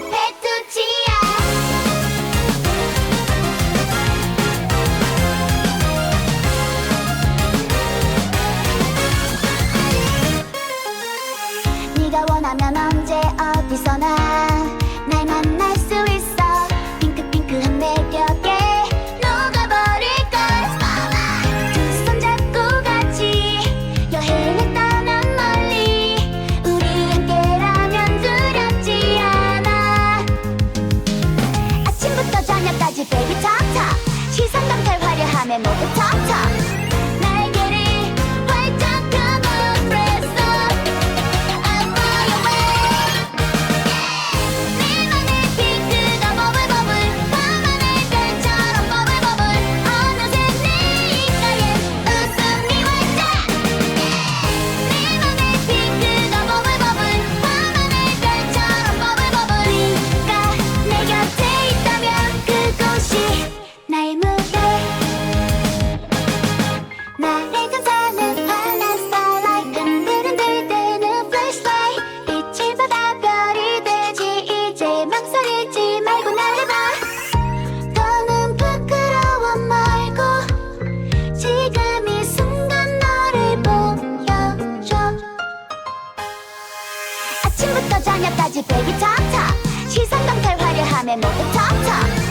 the. 대기 대기 척척 시선 강탈 화려함에 모두 척척 아침부터 저녁까지 백이 탑탑 시선 감탈 화려함에 모두 탑탑